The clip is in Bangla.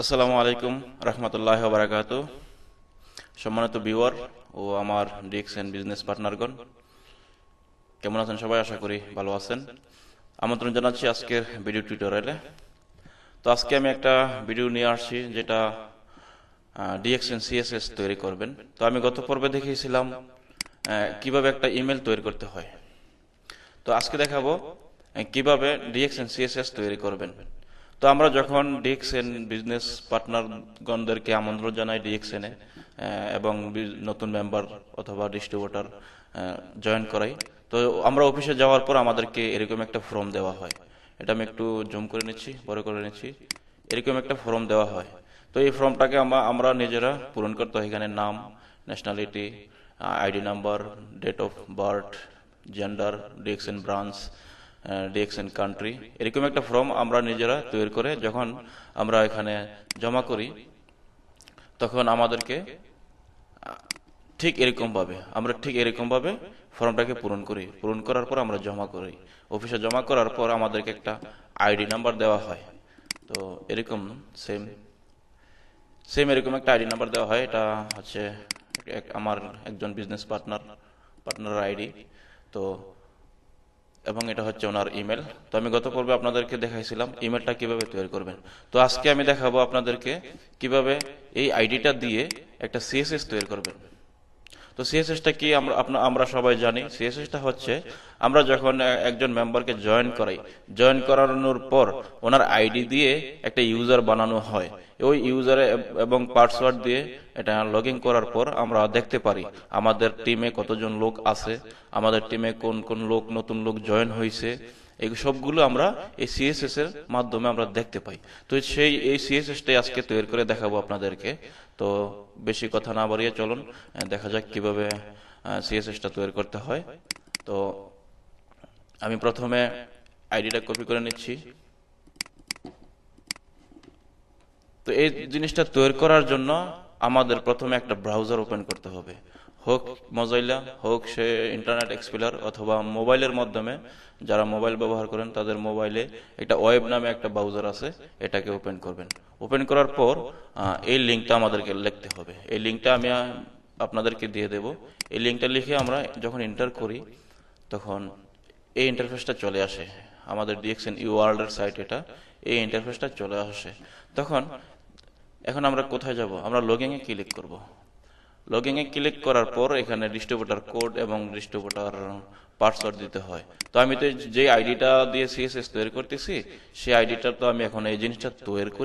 আসসালামু আলাইকুম রহমতুল্লাহ বারাকাত সম্মানিত বিওয়ার ও আমার ডিএক্স এন্ড বিজনেস পার্টনারগণ, কেমন আছেন সবাই? আশা করি ভালো আছেন। আমন্ত্রণ জানাচ্ছি আজকের ভিডিও টিউটোরিয়ালে। তো আজকে আমি একটা ভিডিও নিয়ে আসছি যেটা ডিএক্স এন্ড সিএসএস তৈরি করবেন। তো আমি গত পর্বে দেখিয়েছিলাম কীভাবে একটা ইমেল তৈরি করতে হয়। তো আজকে দেখাবো কীভাবে ডিএক্স এন্ড সিএসএস তৈরি করবেন। তো আমরা যখন ডিএক্সএন বিজনেস পার্টনারগণদেরকে আমন্ত্রণ জানাই ডিএক্সএনে এবং নতুন মেম্বার অথবা ডিস্ট্রিবিউটার জয়েন করাই, তো আমরা অফিসে যাওয়ার পর আমাদেরকে এরকম একটা ফর্ম দেওয়া হয়। এটা আমি একটু জুম করে নিচ্ছি বড় করে নিচ্ছি। এরকম একটা ফর্ম দেওয়া হয়। তো এই ফর্মটাকে আমরা নিজেরা পূরণ করতে হয়। এখানে নাম nationality ID number date of birth gender DXN branch DXN country এরকম একটা ফর্ম আমরা নিজেরা তৈরি করে যখন আমরা এখানে জমা করি, তখন আমাদেরকে ঠিক এরকম ভাবে আমরা ঠিক এরকম ভাবে ফর্মটাকে পূরণ করি। পূরণ করার পর আমরা জমা করি। অফিসে জমা করার পর আমাদেরকে একটা আইডি নাম্বার দেওয়া হয়। তো এরকম সেম সেম এরকম একটা আইডি নাম্বার দেওয়া হয়। এটা হচ্ছে আমার একজন বিজনেস পার্টনার পার্টনার আইডি তো এবং এটা হচ্ছে ওনার ইমেল। তো আমি গত পর্বে আপনাদেরকে দেখাইছিলাম ইমেলটা কীভাবে তৈরি করবেন। তো আজকে আমি দেখাবো আপনাদেরকে কীভাবে এই আইডিটা দিয়ে একটা সিএসএস তৈরি করবেন। তো সিএসএসটা কি আমরা আমরা সবাই জানি। সিএসএসটা হচ্ছে আমরা যখন একজন মেম্বারকে জয়েন করাই জয়েন করানোর পর ওনার আইডি দিয়ে একটা ইউজার বানানো হয়। ওই ইউজারে এবং পাসওয়ার্ড দিয়ে এটা লগ করার পর আমরা দেখতে পারি আমাদের টিমে কতজন লোক আছে, আমাদের টিমে কোন কোন লোক, নতুন লোক জয়েন হয়েছে এই সবগুলো আমরা এই সিএসএস এর মাধ্যমে আমরা দেখতে পাই। তো সেই, এই সিএসএসটাই আজকে তৈরি করে দেখাবো আপনাদেরকে। তো বেশি কথা না বাড়িয়ে চলুন দেখা যাক কীভাবে সিএসএসটা তৈরি করতে হয়। তো আমি প্রথমে আইডিটা কপি করে নিচ্ছি। তো এই জিনিসটা তৈরি করার জন্য আমাদের প্রথমে একটা ব্রাউজার ওপেন করতে হবে। হোক মজাইলা, হোক সে ইন্টারনেট এক্সপ্লোর অথবা মোবাইলের মাধ্যমে যারা মোবাইল ব্যবহার করেন, তাদের মোবাইলে একটা ওয়েব নামে একটা ব্রাউজার আছে, এটাকে ওপেন করবেন। ওপেন করার পর এই লিঙ্কটা আমাদেরকে লিখতে হবে। এই লিঙ্কটা আমি আপনাদেরকে দিয়ে দেব। এই লিঙ্কটা লিখে আমরা যখন এন্টার করি, তখন এই ইন্টারফেসটা চলে আসে। আমাদের ডিএক্সএন ইউ ওয়ার্ল্ডের সাইট এটা, এই ইন্টারফেসটা চলে আসে। তখন এখন আমরা কোথায় যাব? আমরা লগিং এ ক্লিক করব। লগিং এ ক্লিক করার পর এখানে ডিস্ট্রিবিউটার কোড এবং ডিস্ট্রিবিউটার পাসওয়ার্ড দিতে হয়। তো আমি তো যে আইডিটা দিয়ে সিএসএস তৈরি করতেছি, সেই আইডিটা তো আমি এখন এই জিনিসটা তৈরি